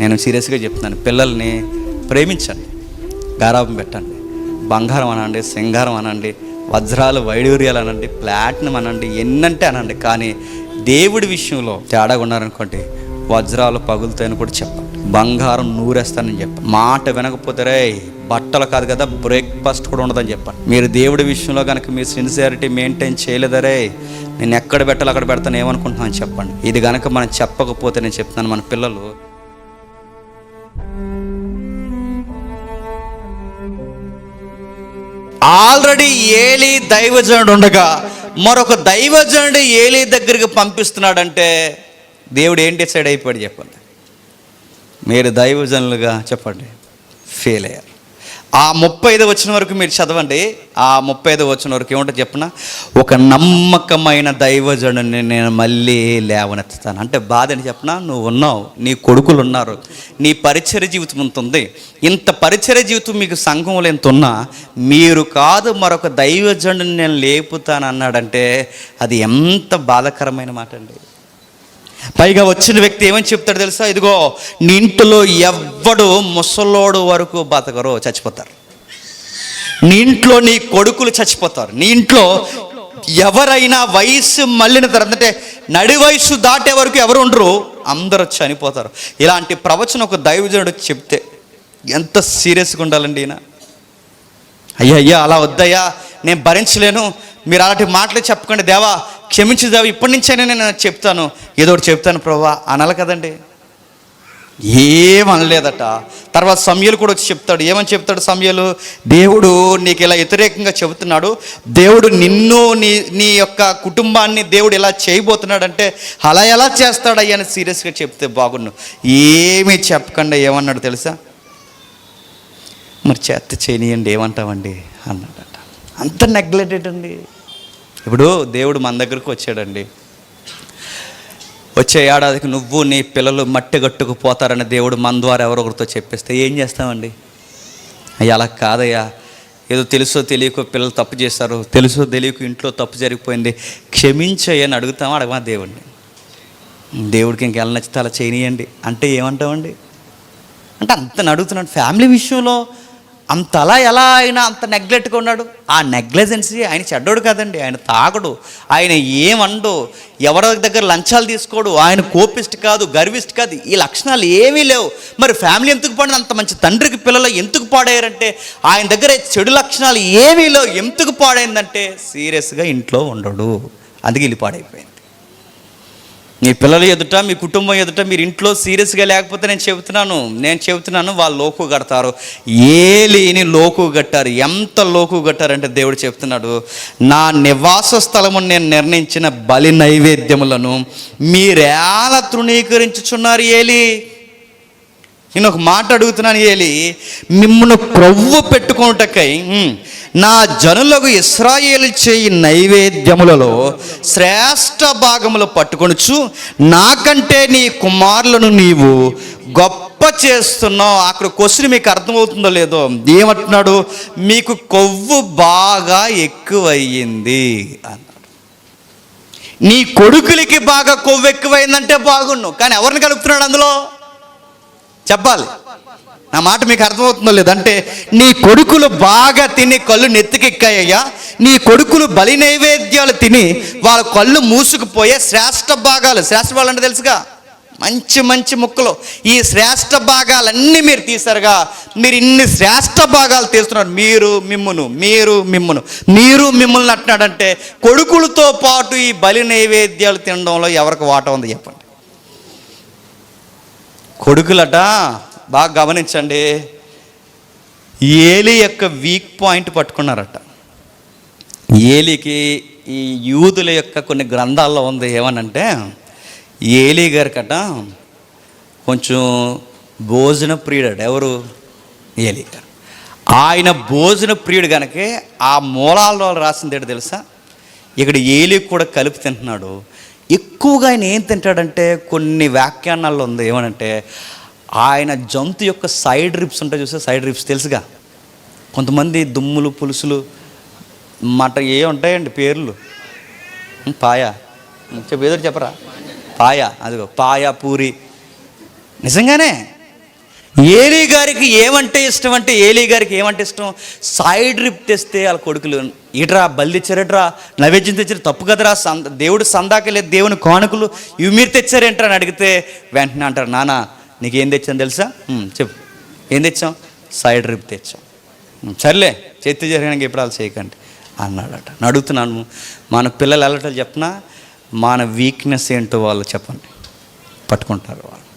నేను సీరియస్గా చెప్తున్నాను. పిల్లల్ని ప్రేమించండి. గారాబం పెట్టండి. బంగారం అనండి సింగారం అనండి వజ్రాలు వైడూర్యాలు అనండి ప్లాటినం అనండి ఎన్నంటే అనండి. కానీ దేవుడి విషయంలో తేడాగా ఉన్నారనుకోండి వజ్రాలు పగులుతాయని కూడా చెప్పండి బంగారం నూరేస్తానని చెప్పండి మాట వినకపోతే రే బట్టలు కాదు కదా బ్రేక్ఫాస్ట్ కూడా ఉండదని చెప్పండి మీరు దేవుడి విషయంలో కనుక మీ సిన్సియారిటీ మెయింటైన్ చేయలేదరే నేను ఎక్కడ పెట్టాలో అక్కడ పెడతాను ఏమనుకుంటున్నాను చెప్పండి. ఇది కనుక మనం చెప్పకపోతే నేను చెప్తున్నాను మన పిల్లలు ఆల్రెడీ ఏలి దైవజనుడు ఉండగా మరొక దైవజనుడు ఏలి దగ్గరికి పంపిస్తున్నాడంటే దేవుడు ఏం డిసైడ్ అయిపోయాడు చెప్పండి. మీరు దైవజనులుగా చెప్పండి. ఫెయిల్ అయ్యారు. ఆ ముప్పై ఐదు వచ్చిన వరకు మీరు చదవండి. ఆ ముప్పై ఐదు వచ్చిన వరకు ఏమంటే చెప్పిన? ఒక నమ్మకమైన దైవజనుని నేను మళ్ళీ లేవనెత్తుతాను. అంటే బాధని చెప్పిన? నువ్వు ఉన్నావు నీ కొడుకులు ఉన్నారు నీ పరిచయ జీవితం ఇంత ఉంది? ఇంత పరిచయ జీవితం మీకు సంఘంలో ఎంత ఉన్నా మీరు కాదు మరొక దైవజనుని నేను లేపుతాను అన్నాడంటే అది ఎంత బాధాకరమైన మాట అండి పైగా వచ్చిన వ్యక్తి ఏమని చెప్తాడు తెలుసా? ఇదిగో నీ ఇంటిలో ఎవ్వడు ముసలోడు వరకు బతకరు చచ్చిపోతారు. నీ ఇంట్లో నీ కొడుకులు చచ్చిపోతారు. నీ ఇంట్లో ఎవరైనా వయసు మళ్ళిన తర్వాత అంటే నడి వయసు దాటే వరకు ఎవరు ఉండరు అందరూ చనిపోతారు. ఇలాంటి ప్రవచనం ఒక దైవజనుడు చెప్తే ఎంత సీరియస్గా ఉండాలండి ఈయన? అయ్యా అయ్యా అలా వద్దయ్యా. నేను భరించలేను. మీరు అలాంటి మాటలు చెప్పకండి దేవా క్షమించు దేవా ఇప్పటి నుంచైనా నేను చెప్తాను. ఏదో ఒకటి చెప్తాను ప్రభా అనాలి కదండి. ఏమనలేదట తర్వాత సమయలు కూడా వచ్చి చెప్తాడు. ఏమని చెప్తాడు సమయలు? దేవుడు నీకు ఇలా వ్యతిరేకంగా చెబుతున్నాడు. దేవుడు నిన్ను నీ నీ యొక్క కుటుంబాన్ని దేవుడు ఇలా చేయబోతున్నాడంటే అలా ఎలా చేస్తాడయ్యా అని సీరియస్గా చెప్తే బాగుండు. ఏమీ చెప్పకుండా ఏమన్నాడు తెలుసా? మరి చేత చేయనియండి ఏమంటామండి అన్నాడు. అంత నెగ్లెక్టెడ్ అండి ఇప్పుడు దేవుడు మన దగ్గరకు వచ్చాడండి. వచ్చే ఏడాదికి నువ్వు నీ పిల్లలు మట్టి గట్టుకు పోతారని దేవుడు మన ద్వారా ఎవరో ఒకరితో చెప్పేస్తే ఏం చేస్తామండి? అయ్యా అలా కాదయ్యా. ఏదో తెలుసో తెలియకో పిల్లలు తప్పు చేస్తారు తెలుసో తెలియక ఇంట్లో తప్పు జరిగిపోయింది. క్షమించయ్యని అడుగుతామా? అడగమా దేవుడిని దేవుడికి ఇంకెలా నచ్చితే అలా చేయనియండి. అంటే ఏమంటామండి? అంటే అంత అడుగుతున్నాడు. ఫ్యామిలీ విషయంలో అంత అలా ఎలా ఆయన అంత నెగ్లెక్ట్గా ఉన్నాడు? ఆ నెగ్లెజెన్సీ ఆయన చెడ్డోడు కాదండి ఆయన తాగడు. ఆయన ఏమండు ఎవరి దగ్గర లంచాలు తీసుకోడు? ఆయన కోపిస్ట్ కాదు గర్విస్ట్ కాదు ఈ లక్షణాలు ఏమీ లేవు. మరి ఫ్యామిలీ ఎందుకు పడిన అంత మంచి తండ్రికి పిల్లలు ఎందుకు పాడయ్యారంటే ఆయన దగ్గర చెడు లక్షణాలు ఏమీ లేవు. ఎందుకు పాడైందంటే సీరియస్గా ఇంట్లో ఉండడు. అందుకే వెళ్ళి పాడైపోయింది. మీ పిల్లల ఎదుట మీ కుటుంబం ఎదుట మీరు ఇంట్లో సీరియస్గా లేకపోతే నేను చెబుతున్నాను నేను చెబుతున్నాను వాళ్ళు లోకు కడతారు. ఏ లేని లోకు కట్టారు. ఎంత లోకు కట్టారంటే దేవుడు చెప్తున్నాడు నా నివాస స్థలము నేను నిర్ణయించిన బలి నైవేద్యములను మీరేల తృణీకరించుచున్నారు ఏలి? నేను ఒక మాట అడుగుతున్నాను ఏలి? మిమ్మల్ని ప్రవ్వు పెట్టుకొనుటకై నా జనులకు ఇస్రాయేలు చేయి నైవేద్యములలో శ్రేష్ఠ భాగములు పట్టుకొనుచు నాకంటే నీ కుమారులను నీవు గొప్ప చేస్తున్నావు. అక్కడ క్వశ్చన్ మీకు అర్థమవుతుందో లేదో ఏమంటున్నాడు? మీకు కొవ్వు బాగా ఎక్కువయ్యింది అన్నాడు. నీ కొడుకులకి బాగా కొవ్వు ఎక్కువైందంటే బాగుండు. కానీ ఎవరిని కలుపుతున్నాడు అందులో? చెప్పాలి. నా మాట మీకు అర్థమవుతుందో లేదంటే నీ కొడుకులు బాగా తిని కళ్ళు నెత్తికెక్కాయ్యా. నీ కొడుకులు బలి నైవేద్యాలు తిని వాళ్ళ కళ్ళు మూసుకుపోయే శ్రేష్ఠ భాగాలు. శ్రేష్ఠ భాగాలు అంటే తెలుసుగా? మంచి మంచి ముక్కలు. ఈ శ్రేష్ఠ భాగాలన్నీ మీరు తీసారుగా మీరు ఇన్ని శ్రేష్ఠ భాగాలు తీస్తున్నారు. మీరు మిమ్మును మీరు మిమ్మును. మీరు మిమ్మల్ని అంటున్నాడంటే కొడుకులతో పాటు ఈ బలి నైవేద్యాలు తినడంలో ఎవరికి వాట ఉంది చెప్పండి? కొడుకులట? బాగా గమనించండి. ఏలి యొక్క వీక్ పాయింట్ పట్టుకున్నారట. ఏలికి ఈ యూదుల యొక్క కొన్ని గ్రంథాల్లో ఉంది ఏమనంటే ఏలి గారికట కొంచెం భోజన ప్రియుడు ఎవరు? ఏలి. గారు ఆయన భోజన ప్రియుడు కనుక ఆ మూలాల్లో రాసింది ఏంటో తెలుసా? ఇక్కడ ఏలి కూడా కలిపి తింటున్నాడు. ఎక్కువగా ఆయన ఏం తింటాడంటే కొన్ని వ్యాఖ్యానాల్లో ఉంది ఏమనంటే ఆయన జంతు యొక్క సైడ్ రిప్స్ ఉంటాయి చూస్తే సైడ్ రిప్స్ తెలుసుగా. కొంతమంది దుమ్ములు పులుసులు మట ఏ ఉంటాయండి పేర్లు? పాయ. చెప్పు ఏదో చెప్పరా? పాయ అదిగో పాయ పూరి. నిజంగానే? ఏలీ గారికి ఏమంటే ఇష్టం అంటే ఏలీ గారికి ఏమంటే ఇష్టం? సైడ్ రిప్ తెస్తే వాళ్ళ కొడుకులు ఇట్రా బలి తెచ్చారట్రా? నైవేద్యం తెచ్చారు తప్పు కదరా? సంద దేవుడు సందాకలేదు దేవుని కానుకలు ఇవి మీరు తెచ్చారేంట్రా? అని అడిగితే వెంటనే అంటారు నానా నీకు ఏం తెచ్చాను తెలుసా? చెప్పు. ఏం తెచ్చాం సైడ్ రిప్ తెచ్చాం సర్లే చేతి జరిగినాక ఎప్పుడు చేయకండి అన్నాడట. అడుగుతున్నాను మన పిల్లలు వెళ్ళటం చెప్పినా మన వీక్నెస్ ఏంటో వాళ్ళు చెప్పండి. పట్టుకుంటారు వాళ్ళు.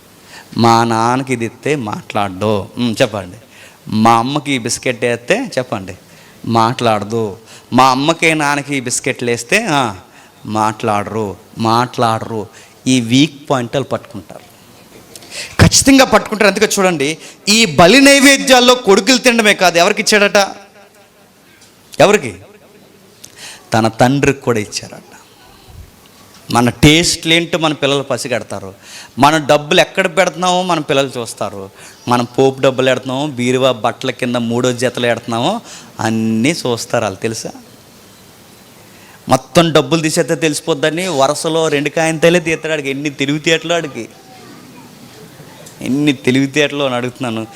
మా నాన్నకి ఇది ఇస్తే మాట్లాడదు. చెప్పండి. మా అమ్మకి బిస్కెట్ వేస్తే చెప్పండి. మాట్లాడదు. మా అమ్మకి నాన్నకి బిస్కెట్లు వేస్తే మాట్లాడరు మాట్లాడరు. ఈ వీక్ పాయింట్ వాళ్ళు పట్టుకుంటారు. ఖచ్చితంగా పట్టుకుంటారు. అందుకే చూడండి ఈ బలి నైవేద్యాల్లో కొడుకులు తినడమే కాదు ఎవరికి ఇచ్చాడట? ఎవరికి? తన తండ్రికి కూడా ఇచ్చారట. మన టేస్ట్లు ఏంటో మన పిల్లలు పసిగడతారు. మన డబ్బులు ఎక్కడ పెడుతున్నామో మన పిల్లలు చూస్తారు. మనం పోపు డబ్బులు పెడుతున్నామో బీరువా బట్టల కింద మూడో జతలు పెడుతున్నామో అన్నీ చూస్తారు వాళ్ళు తెలుసా? మొత్తం డబ్బులు తీసేస్తే తెలిసిపోద్దని వరుసలో రెండు కాయంతలే తీస్తాడు ఆడికి ఎన్ని తిరుగుతీయట్లో ఆడికి. ఎన్ని తెలివితేటలు అని అడుగుతున్నాను.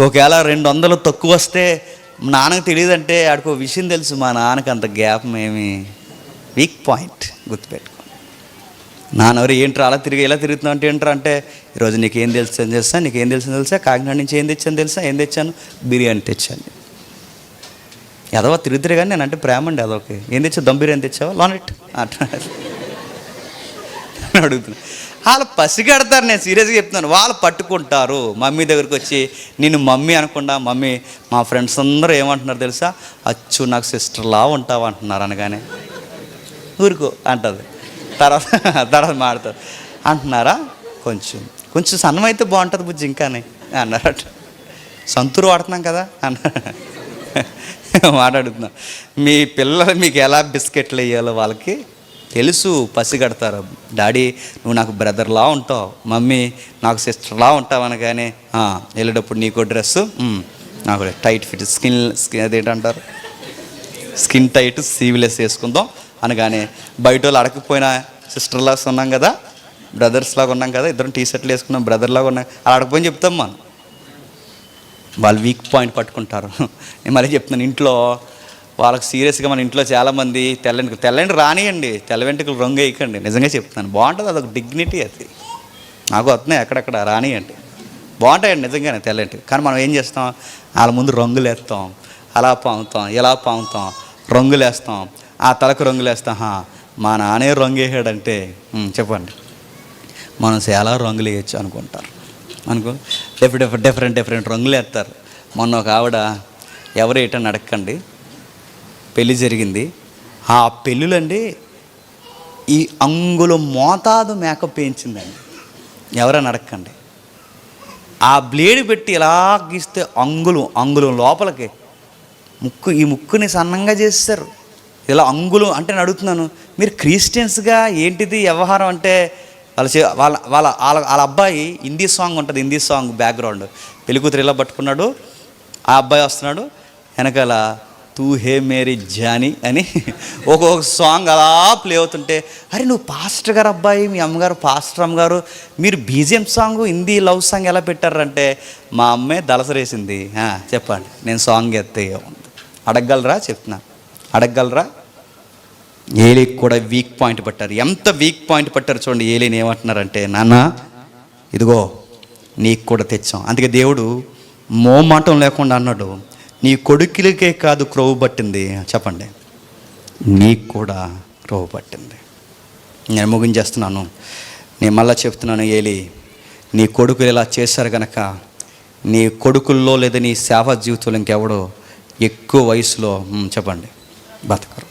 ఒకవేళ రెండు వందలు తక్కువ వస్తే నాన్నకు తెలియదంటే ఆడికి ఒక విషయం తెలుసు మా నాన్నకి అంత గ్యాప్ ఏమి. వీక్ పాయింట్ గుర్తుపెట్టుకో. నాన్నెవరు ఏంట్రా అలా తిరిగి ఎలా తిరుగుతున్నావు అంటే ఏంట్రా అంటే ఈరోజు నీకు ఏం అని తెలుసా నీకు ఏం తెలుసు తెలుసా కాకినాడ నుంచి ఏం తెచ్చాను తెలుసా ఏం తెచ్చాను బిర్యానీ తెచ్చాను. ఎదవో తిరుగుతురే కానీ నేను అంటే ప్రేమ అండి అదొకే ఏం తెచ్చావు దమ్ బిర్యానీ తెచ్చావా? లానెట్ అట్లా. అడుగుతున్నా. వాళ్ళు పసిగడతారు నేను సీరియస్గా చెప్తున్నాను. వాళ్ళు పట్టుకుంటారు. మమ్మీ దగ్గరికి వచ్చి నేను మమ్మీ అనకుండా మమ్మీ మా ఫ్రెండ్స్ అందరూ ఏమంటున్నారు తెలుసా? అచ్చు నాకు సిస్టర్లా ఉంటావు అంటున్నారు అనగానే. ఊరుకో అంటది. తర్వాత తర్వాత మాడతారు అంటున్నారా? కొంచెం కొంచెం సన్నం అయితే బాగుంటుంది బుజ్జి ఇంకానే. అన్నారట. సంతూరు వాడుతున్నాం కదా? అన్నారు మాట్లాడుతున్నాం. మీ పిల్లలు మీకు ఎలా బిస్కెట్లు వేయాలో వాళ్ళకి తెలుసు పసిగడతారు డాడీ నువ్వు నాకు బ్రదర్లా ఉంటావు. మమ్మీ నాకు సిస్టర్లా ఉంటావు అనగానే వెళ్ళేటప్పుడు నీకో డ్రెస్సు నాకు టైట్ ఫిట్ స్కిన్ స్కిన్ అదేంటంటారు? స్కిన్ టైట్ సీవిలెస్ వేసుకుందాం అనగానే బయట వాళ్ళు అడగకపోయినా సిస్టర్లాస్ ఉన్నాం కదా బ్రదర్స్ లాగా ఉన్నాం కదా ఇద్దరం టీ షర్ట్లు వేసుకున్నాం బ్రదర్ లాగా ఉన్నాం అలా అడగపోయి చెప్తాం మనం. వాళ్ళు వీక్ పాయింట్ పట్టుకుంటారు. నేను మళ్ళీ చెప్తున్నాను ఇంట్లో వాళ్ళకి సీరియస్గా మన ఇంట్లో చాలామంది తెల్ల వెంట్రుకలు తెల్లంటి రానియండి. తెల్ల వెంట్రుకలు రంగు వేయకండి. నిజంగా చెప్తాను బాగుంటుంది అదొక డిగ్నిటీ అది. నాకు వస్తున్నాయి అక్కడక్కడ రానియండి. బాగుంటాయండి నిజంగానే తెల్లంటి కానీ మనం ఏం చేస్తాం? వాళ్ళ ముందు రంగులు వేస్తాం అలా పాముతాం ఇలా పాముతాం రంగులు వేస్తాం ఆ తలకు రంగులు వేస్తాం "హా, మా నానే రంగు వేసాడంటే. చెప్పండి. మనం చాలా రంగులు వేయచ్చు అనుకుంటారు అనుకో డిఫరెంట్ డిఫరెంట్ డిఫరెంట్ రంగులు వేస్తారు. మొన్న ఒక ఆవిడ ఎవరు ఏటని అడగండి పెళ్ళి జరిగింది. ఆ పెళ్ళిలండి ఈ అంగుళం మోతాదు మేకప్ పేయించిందండి ఎవరైనా అడగండి ఆ బ్లేడ్ పెట్టి ఇలా గీస్తే అంగుళం అంగుళం లోపలికి ముక్కు ఈ ముక్కుని సన్నంగా చేస్తారు. ఇలా అంగుళం అంటే నేను అడుగుతున్నాను మీరు క్రిస్టియన్స్గా ఏంటిది వ్యవహారం అంటే వాళ్ళ చే- వాళ్ళ వాళ్ళ వాళ్ళ వాళ్ళ అబ్బాయి హిందీ సాంగ్ ఉంటుంది హిందీ సాంగ్ బ్యాక్గ్రౌండ్. పెళ్ళి కూతురు ఇలా పట్టుకున్నాడు ఆ అబ్బాయి వస్తున్నాడు వెనకాల తూ హే మేరీ జాని అని ఒక్కొక్క సాంగ్ అలా ప్లే అవుతుంటే అరే నువ్వు పాస్టర్ గారు అబ్బాయి మీ అమ్మగారు పాస్టర్ అమ్మగారు మీరు BGM song Hindi love song ఎలా పెట్టారంటే మా అమ్మే దలసరేసింది చెప్పండి నేను సాంగ్ ఎత్తే అడగగలరా? చెప్తున్నా. అడగగలరా? ఏలికి కూడా వీక్ పాయింట్ పట్టారు. ఎంత వీక్ పాయింట్ పట్టారు చూడండి ఏలిని ఏమంటున్నారంటే నాన్న ఇదిగో నీకు కూడా తెచ్చాం. అందుకే దేవుడు మోమాటం లేకుండా అన్నాడు. నీ కొడుకులకే కాదు క్రోవు పట్టింది. చెప్పండి. నీకు కూడా క్రోవు పట్టింది. నేను ముగించేస్తున్నాను నేను మళ్ళీ చెప్తున్నాను ఏలి నీ కొడుకులు ఇలా చేశారు కనుక నీ కొడుకుల్లో లేదా నీ సేవ జీవితంలో ఇంకెవడో ఎక్కువ వయసులో చెప్పండి. బతకరు.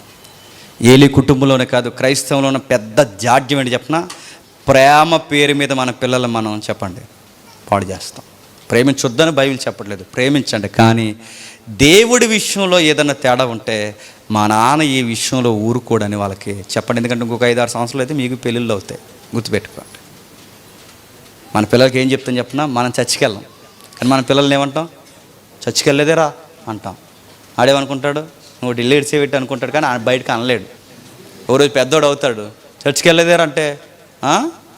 ఏలి కుటుంబంలోనే కాదు క్రైస్తవంలోనే పెద్ద జాడ్యం ఏంటి చెప్పిన? ప్రేమ పేరు మీద మన పిల్లలు మనం చెప్పండి. పాడు చేస్తాం. ప్రేమించొద్దని బైబిల్ చెప్పట్లేదు. ప్రేమించండి. కానీ దేవుడి విషయంలో ఏదైనా తేడా ఉంటే మా నాన్న ఈ విషయంలో ఊరుకోడని వాళ్ళకి చెప్పండి. ఎందుకంటే ఇంకొక ఐదు ఆరు సంవత్సరాలు అయితే మీకు పెళ్ళిళ్ళు అవుతాయి. గుర్తుపెట్టుకోండి. మన పిల్లలకి ఏం చెప్తాం చెప్పినా? మనం చచ్చికెళ్ళం. కానీ మన పిల్లల్ని ఏమంటాం? చచ్చికెళ్ళలేదేరా అంటాం. ఆడేమనుకుంటాడు? నువ్వు ఢిల్లీ ఇడిచేపెట్టి అనుకుంటాడు కానీ ఆయన బయటకు అనలేడు. ఓ రోజు పెద్దోడు అవుతాడు. చర్చికి అంటే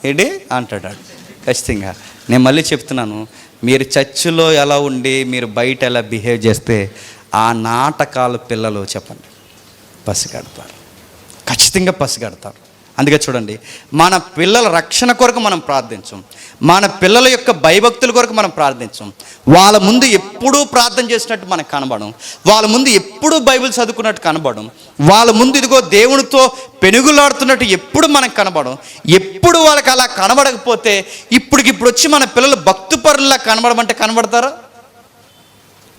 ఏంటి? అంటాడు ఖచ్చితంగా. నేను మళ్ళీ చెప్తున్నాను. మీరు చర్చిలో ఎలా ఉండి మీరు బయట ఎలా బిహేవ్ చేస్తే ఆ నాటకాలు పిల్లలు చెప్పండి. పసిగడతారు. ఖచ్చితంగా పసిగడతారు. అందుకే చూడండి మన పిల్లల రక్షణ కొరకు మనం ప్రార్థించం. మన పిల్లల యొక్క భయభక్తుల కొరకు మనం ప్రార్థించం. వాళ్ళ ముందు ఎప్పుడూ ప్రార్థన చేసినట్టు మనకు కనబడం వాళ్ళ ముందు ఎప్పుడూ బైబిల్ చదువుకున్నట్టు కనబడం వాళ్ళ ముందు ఇదిగో దేవునితో పెనుగులాడుతున్నట్టు ఎప్పుడు మనకు కనబడం ఎప్పుడు వాళ్ళకి అలా కనబడకపోతే ఇప్పటికిప్పుడు వచ్చి మన పిల్లలు భక్తుపరుల్లా కనబడమంటే కనబడతారా?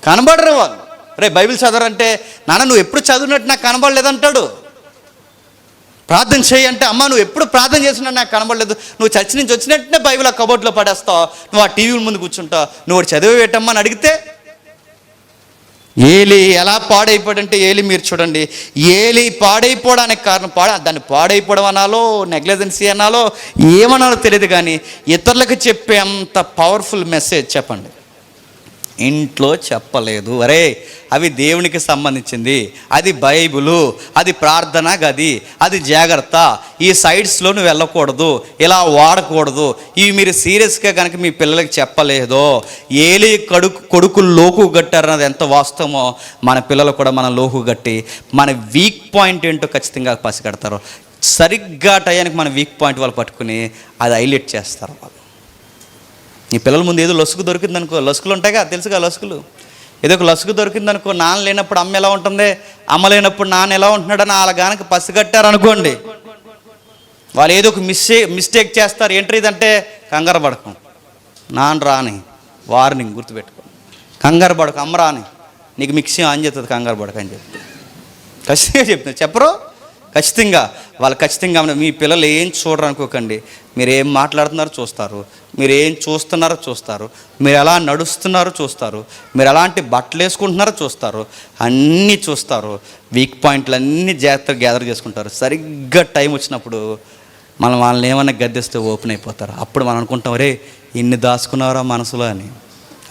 కనబడరు వాళ్ళు. రే బైబిల్ చదవరంటే నాన్న నువ్వు ఎప్పుడు చదివినట్టు నాకు కనబడలేదంటాడు. ప్రార్థన చేయి అంటే అమ్మ నువ్వు ఎప్పుడు ప్రార్థన చేసినా నాకు కనబడలేదు. నువ్వు చర్చి నుంచి వచ్చినట్టునే బైబిల్ ఆ కబోర్డ్లో పడేస్తావు. నువ్వు ఆ టీవీ ముందు కూర్చుంటావు. నువ్వు చదివేటమ్మా అని అడిగితే ఏలి ఎలా పాడైపోయాడంటే ఏలి మీరు చూడండి. ఏలి పాడైపోవడానికి కారణం పాడ దాన్ని పాడైపోవడం అనాలో నెగ్లెజెన్సీ అనాలో ఏమనాలో తెలియదు కానీ ఇతరులకు చెప్పే అంత పవర్ఫుల్ మెసేజ్ చెప్పండి. ఇంట్లో చెప్పలేదు. అరే అవి దేవునికి సంబంధించింది. అది బైబులు అది ప్రార్థన గది అది జాగ్రత్త. ఈ సైడ్స్లో నువ్వు వెళ్ళకూడదు. ఇలా వాడకూడదు. ఇవి మీరు సీరియస్గా కనుక మీ పిల్లలకి చెప్పలేదో ఏలి కడుకు కొడుకులు లోకు కట్టారన్నది ఎంత వాస్తవమో మన పిల్లలు కూడా మన లోకు కట్టి మన వీక్ పాయింట్ ఏంటో ఖచ్చితంగా పసిగడతారు. సరిగ్గా టయానికి మన వీక్ పాయింట్ వాళ్ళు పట్టుకుని అది హైలైట్ చేస్తారు వాళ్ళు. నీ పిల్లల ముందు ఏదో లొసుకు దొరికింది అనుకో లొసుకులు ఉంటాయిగా తెలుసుగా లొసుకులు ఏదో ఒక లొసుకు దొరికింది అనుకో నాన్న లేనప్పుడు అమ్మ ఎలా ఉంటుంది అమ్మ లేనప్పుడు నాన్న ఎలా ఉంటున్నాడని వాళ్ళ గానకి పసిగట్టారు అనుకోండి వాళ్ళు ఏదో ఒక మిస్టేక్ మిస్టేక్ చేస్తారు ఏంటి ఇదంటే కంగారు పడకం. నాన్న రాని వార్నింగ్ గుర్తుపెట్టుకో. కంగారు పడక అమ్మ రాని నీకు మిక్సీ ఆన్ చేస్తుంది కంగారు పడక అని చెప్పి. ఖచ్చితంగా చెప్తున్నా. చెప్పరు? ఖచ్చితంగా వాళ్ళు ఖచ్చితంగా మీ పిల్లలు ఏం చూడరనుకోకండి మీరు ఏం మాట్లాడుతున్నారో చూస్తారు. మీరు ఏం చూస్తున్నారో చూస్తారు. మీరు ఎలా నడుస్తున్నారో చూస్తారు. మీరు ఎలాంటి బట్టలు వేసుకుంటున్నారో చూస్తారు. అన్నీ చూస్తారు. వీక్ పాయింట్లు అన్నీ జాగ్రత్తగా గ్యాదర్ చేసుకుంటారు. సరిగ్గా టైం వచ్చినప్పుడు మనం వాళ్ళని ఏమన్నా గద్దెస్తే ఓపెన్ అయిపోతారు. అప్పుడు మనం అనుకుంటాం రే ఇన్ని దాచుకున్నారా మనసులో అని.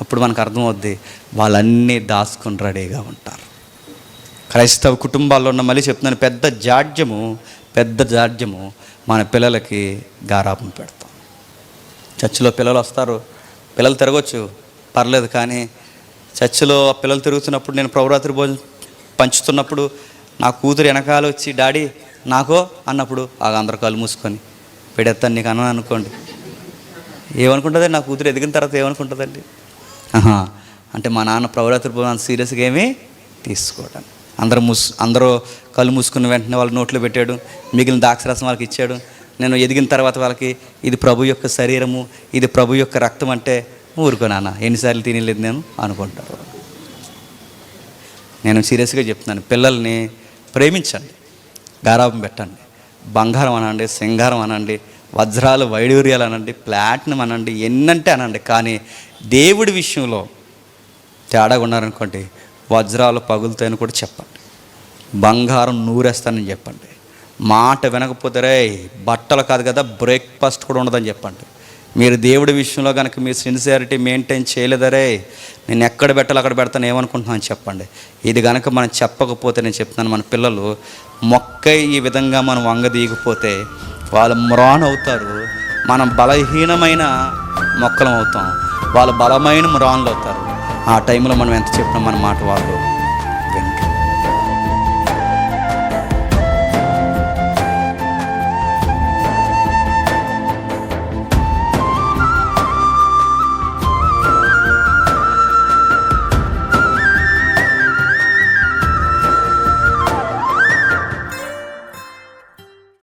అప్పుడు మనకు అర్థమవుద్ది వాళ్ళన్నీ దాచుకుని రెడీగా ఉంటారు. క్రైస్తవ కుటుంబాల్లో ఉన్న మళ్ళీ చెప్తున్నాను పెద్ద జాడ్యము పెద్ద జాడ్యము మన పిల్లలకి గారాపం పెడతాం. చర్చిలో పిల్లలు వస్తారు పిల్లలు తిరగచ్చు పర్లేదు కానీ చర్చిలో పిల్లలు తిరుగుతున్నప్పుడు నేను ప్రభురాత్రి భోజనం పంచుతున్నప్పుడు నా కూతురు వెనకాల వచ్చి డాడీ నాకో? అన్నప్పుడు ఆ అందరు మూసుకొని పెడేస్తాను నీకు అన్నాను అనుకోండి. ఏమనుకుంటుందండి? నా కూతురు ఎదిగిన తర్వాత ఏమనుకుంటుందండి? ఆహా అంటే మా నాన్న ప్రవరాత్రి భోజనం సీరియస్గా ఏమీ తీసుకోవటానికి అందరూ మూస్ అందరూ కళ్ళు మూసుకున్న వెంటనే వాళ్ళ నోట్లో పెట్టాడు. మిగిలిన దాక్షరసం వాళ్ళకి ఇచ్చాడు. నేను ఎదిగిన తర్వాత వాళ్ళకి ఇది ప్రభు యొక్క శరీరము ఇది ప్రభు యొక్క రక్తం అంటే ఊరుకో నాన్న ఎన్నిసార్లు తినలేదు నేను అనుకుంటాను నేను సీరియస్గా చెప్తున్నాను పిల్లల్ని ప్రేమించండి గారాబం పెట్టండి బంగారం అనండి సింగారం అనండి వజ్రాలు వైడూర్యాలు అనండి ప్లాటినం అనండి ఎన్నంటే అనండి. కానీ దేవుడి విషయంలో తేడాగా ఉన్నారనుకోండి వజ్రాలు పగులుతాయని కూడా చెప్పండి. బంగారం నూరేస్తానని చెప్పండి. మాట వినకపోతే రే బట్టలు కాదు కదా బ్రేక్ఫాస్ట్ కూడా ఉండదని చెప్పండి. మీరు దేవుడి విషయంలో కనుక మీ సిన్సియారిటీ మెయింటైన్ చేయలేదరే నేను ఎక్కడ పెట్టాలి అక్కడ పెడతాను ఏమనుకుంటున్నాను అని చెప్పండి. ఇది కనుక మనం చెప్పకపోతే నేను చెప్తున్నాను మన పిల్లలు మొక్క ఈ విధంగా మనం వంగదీయకపోతే వాళ్ళు మ్రాన్ అవుతారు మనం బలహీనమైన మొక్కలం అవుతాం. వాళ్ళు బలమైన మ్రాన్లు అవుతారు. ఆ టైంలో మనం ఎంత చెప్పినా మన మాట వాళ్ళు